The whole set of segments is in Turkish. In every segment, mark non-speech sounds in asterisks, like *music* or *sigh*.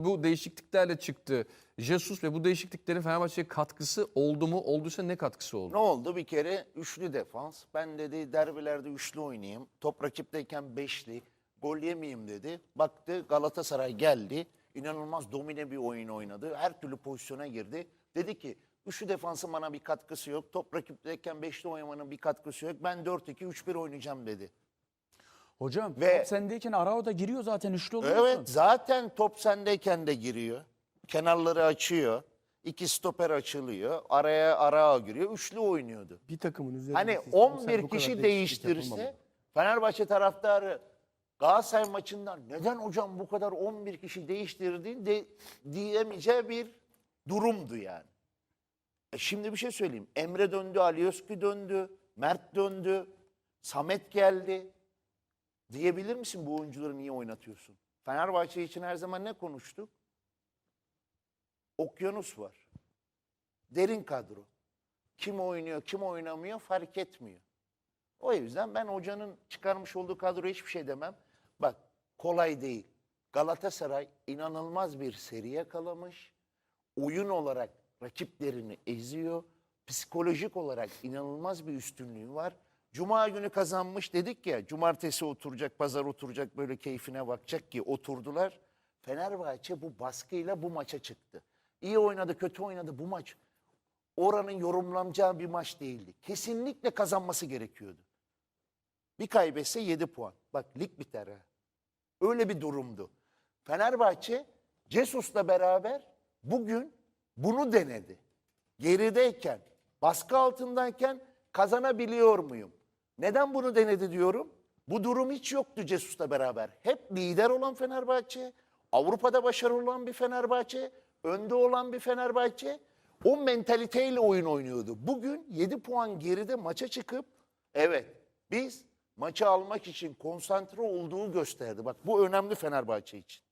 bu değişikliklerle çıktı. Jesus ve bu değişikliklerin Fenerbahçe'ye katkısı oldu mu? Olduysa ne katkısı oldu? Ne oldu? Bir kere üçlü defans. Ben dedi derbilerde üçlü oynayayım. Top rakipteyken beşli. Gol yemeyeyim dedi. Baktı Galatasaray geldi. İnanılmaz domine bir oyun oynadı. Her türlü pozisyona girdi. Dedi ki üçlü defansın bana bir katkısı yok. Top rakipteyken beşli oynamanın bir katkısı yok. Ben 4-2-3-1 oynayacağım dedi. Hocam Ve- top sendeyken Arao da giriyor zaten üçlü oluyorsun. Evet zaten top sendeyken de giriyor. Kenarları açıyor. İki stoper açılıyor. Araya ara giriyor. Üçlü oynuyordu. Bir takımın üzerinde Hani sistemsel 11 bu kadar kişi değişiklik değiştirse yapılmamalı. Fenerbahçe taraftarı Galatasaray maçından neden hocam bu kadar 11 kişi değiştirdin de diyemeyeceği bir durumdu yani. E şimdi bir şey söyleyeyim. Emre döndü, Alioski döndü, Mert döndü, Samet geldi. Diyebilir misin bu oyuncuları niye oynatıyorsun? Fenerbahçe için her zaman ne konuştuk? Okyanus var. Derin kadro. Kim oynuyor, kim oynamıyor fark etmiyor. O yüzden ben hocanın çıkarmış olduğu kadroya hiçbir şey demem. Bak kolay değil. Galatasaray inanılmaz bir seri yakalamış. Oyun olarak rakiplerini eziyor. Psikolojik olarak inanılmaz bir üstünlüğü var. Cuma günü kazanmış dedik ya. Cumartesi oturacak, pazar oturacak böyle keyfine bakacak ki oturdular. Fenerbahçe bu baskıyla bu maça çıktı. İyi oynadı, kötü oynadı bu maç oranın yorumlanacağı bir maç değildi. Kesinlikle kazanması gerekiyordu. Bir kaybetse 7 puan. Bak lig biter ha. Öyle bir durumdu. Fenerbahçe Cesus'la beraber bugün bunu denedi. Gerideyken, baskı altındayken kazanabiliyor muyum? Neden bunu denedi diyorum? Bu durum hiç yoktu Cesus'la beraber. Hep lider olan Fenerbahçe, Avrupa'da başarılı olan bir Fenerbahçe, önde olan bir Fenerbahçe o mentaliteyle oyun oynuyordu. Bugün 7 puan geride maça çıkıp evet biz maçı almak için konsantre olduğu gösterdi. Bak bu önemli Fenerbahçe için.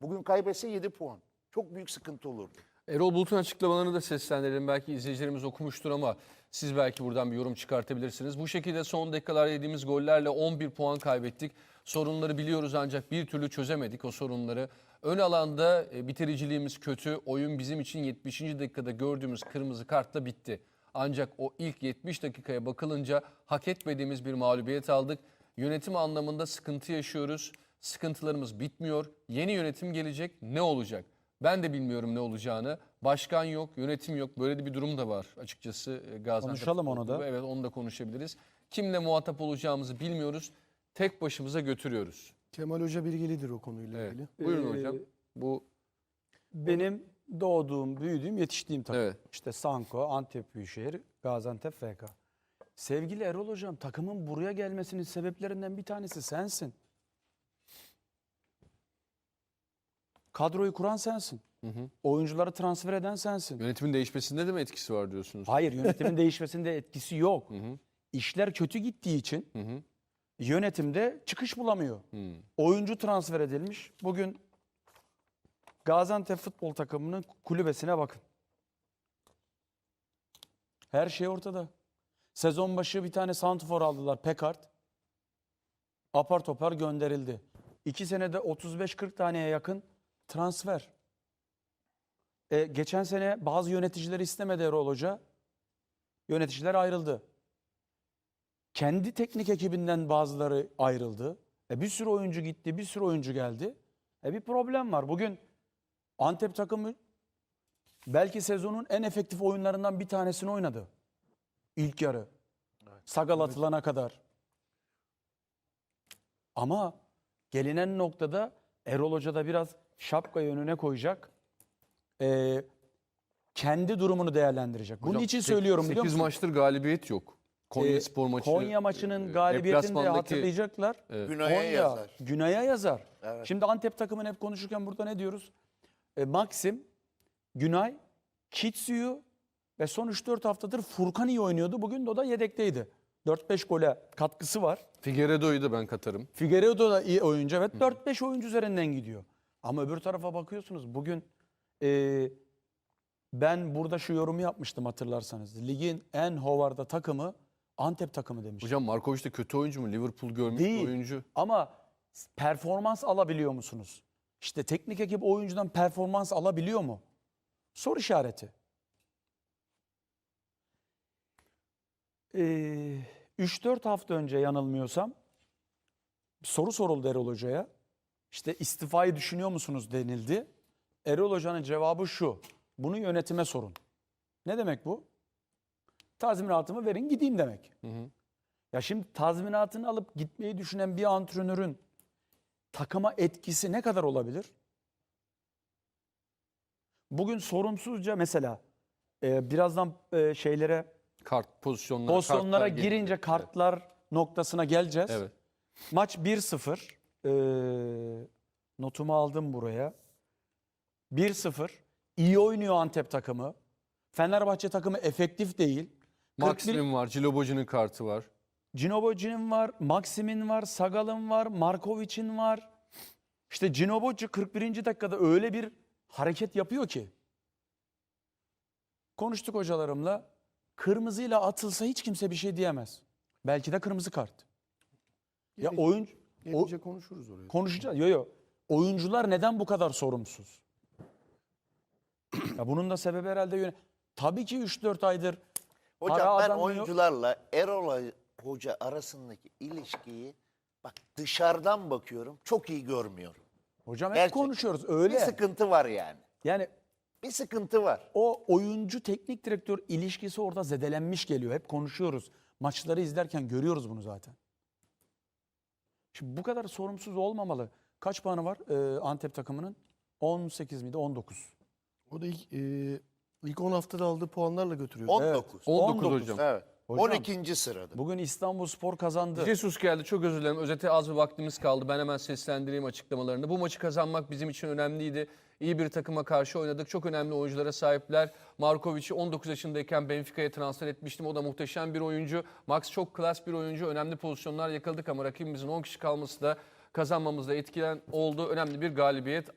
Bugün kaybetse 7 puan. Çok büyük sıkıntı olurdu. Erol Bulut'un açıklamalarını da seslendirelim. Belki izleyicilerimiz okumuştur ama siz belki buradan bir yorum çıkartabilirsiniz. Bu şekilde son dakikalar yediğimiz gollerle 11 puan kaybettik. Sorunları biliyoruz ancak bir türlü çözemedik o sorunları. Ön alanda e, bitiriciliğimiz kötü. Oyun bizim için 70. dakikada gördüğümüz kırmızı kartla bitti. Ancak o ilk 70 dakikaya bakılınca hak etmediğimiz bir mağlubiyet aldık. Yönetim anlamında sıkıntı yaşıyoruz. Sıkıntılarımız bitmiyor. Yeni yönetim gelecek. Ne olacak? Ben de bilmiyorum ne olacağını. Başkan yok, yönetim yok. Böyle de bir durum da var açıkçası e, Gaziantep. Konuşalım onu da. Evet onu da konuşabiliriz. Kimle muhatap olacağımızı bilmiyoruz. Tek başımıza götürüyoruz. Kemal Hoca bilgilidir o konuyla Evet. ilgili. Buyurun Ee, hocam. Bu Benim doğduğum, büyüdüğüm, yetiştiğim takım. Evet. İşte Sanko, Antep Büyükşehir, Gaziantep FK. Sevgili Erol Hocam, takımın buraya gelmesinin sebeplerinden bir tanesi sensin. Kadroyu kuran sensin. Oyuncuları transfer eden sensin. yönetimin değişmesinde de mi etkisi var diyorsunuz? Hayır, yönetimin *laughs* değişmesinde etkisi yok. İşler kötü gittiği için yönetimde çıkış bulamıyor. Oyuncu transfer edilmiş. Bugün Gaziantep futbol takımının kulübesine bakın. Her şey ortada. Sezon başı bir tane santrfor aldılar Pekart. Apar topar gönderildi. İki senede 35-40 taneye yakın transfer. E, geçen sene bazı yöneticileri istemedi Erol Hoca. Yöneticiler ayrıldı. Kendi teknik ekibinden bazıları ayrıldı. E, bir sürü oyuncu gitti, bir sürü oyuncu geldi. E, bir problem var. Bugün Antep takımı belki sezonun en efektif oyunlarından bir tanesini oynadı. İlk yarı. Sagal atılana kadar. Ama gelinen noktada Erol Hoca da biraz şapkayı önüne koyacak. Ee, kendi durumunu değerlendirecek. Bunun Hocam, için sek- söylüyorum biliyor sekiz musun? maçtır galibiyet yok. Konya Ee, Spor maçı. Konya maçının e, galibiyetini de deplasmandaki- hatırlayacaklar. Günay'a Konya, yazar. Günay'a yazar. Evet. Şimdi Antep takımını hep konuşurken burada ne diyoruz? E, Maxim, Günay, Kitsuyu ve son 3-4 haftadır Furkan iyi oynuyordu. Bugün de o da yedekteydi. 4-5 gole katkısı var. Figueiredo'yu da ben katarım. Figueiredo da iyi oyuncu. Evet 4-5 oyuncu üzerinden gidiyor. Ama öbür tarafa bakıyorsunuz. Bugün e, ben burada şu yorumu yapmıştım hatırlarsanız. Ligin en hovarda takımı Antep takımı demiş. Hocam Markovic de kötü oyuncu mu? Liverpool görmüş Değil. oyuncu. Ama performans alabiliyor musunuz? İşte teknik ekip oyuncudan performans alabiliyor mu? Soru işareti. Ee, 3-4 hafta önce yanılmıyorsam soru soruldu Erol Hoca'ya. İşte istifayı düşünüyor musunuz denildi. Erol Hoca'nın cevabı şu. Bunu yönetime sorun. Ne demek bu? Tazminatımı verin gideyim demek. Ya şimdi tazminatını alıp gitmeyi düşünen bir antrenörün takıma etkisi ne kadar olabilir? Bugün sorumsuzca mesela e, birazdan e, şeylere Kart pozisyonlar. pozisyonlara kartlar girince kartlar noktasına geleceğiz. Evet. Maç 1-0. Ee, notumu aldım buraya. 1-0. İyi oynuyor Antep takımı. Fenerbahçe takımı efektif değil. 41 Maximum var. Ciloboci'nin kartı var. Cinoboci'nin var, Maxim'in var, Sagal'ın var, Markovic'in var. İşte Cinoboci 41. dakikada öyle bir hareket yapıyor ki. Konuştuk hocalarımla. Kırmızıyla atılsa hiç kimse bir şey diyemez. Belki de kırmızı kart. Ya oyun Gelince konuşuruz oraya. konuşacağız. Yo yo. Oyuncular neden bu kadar sorumsuz? ya bunun da sebebi herhalde yöne. Tabii ki 3-4 aydır Hocam para ben adamı yok. oyuncularla Erol Hoca arasındaki ilişkiyi bak dışarıdan bakıyorum çok iyi görmüyorum. Hocam hep Gerçekten. konuşuyoruz öyle. Bir sıkıntı var yani. Yani Bir sıkıntı var. o oyuncu teknik direktör ilişkisi orada zedelenmiş geliyor. Hep konuşuyoruz. Maçları izlerken görüyoruz bunu zaten. Şimdi bu kadar sorumsuz olmamalı. Kaç puanı var e, Antep takımının? 18 miydi? 19. O da ilk, e, ilk 10 haftada aldığı puanlarla götürüyor. 19. 19, 19. hocam. Evet. Hocam. 12. sırada. Bugün İstanbul Spor kazandı. Jesus geldi. Çok özür dilerim. Özete az bir vaktimiz kaldı. Ben hemen seslendireyim açıklamalarını. Bu maçı kazanmak bizim için önemliydi. İyi bir takıma karşı oynadık. Çok önemli oyunculara sahipler. Markovic'i 19 yaşındayken Benfica'ya transfer etmiştim. O da muhteşem bir oyuncu. Max çok klas bir oyuncu. Önemli pozisyonlar yakaladık ama rakibimizin 10 kişi kalması da kazanmamızda etkilen oldu. Önemli bir galibiyet.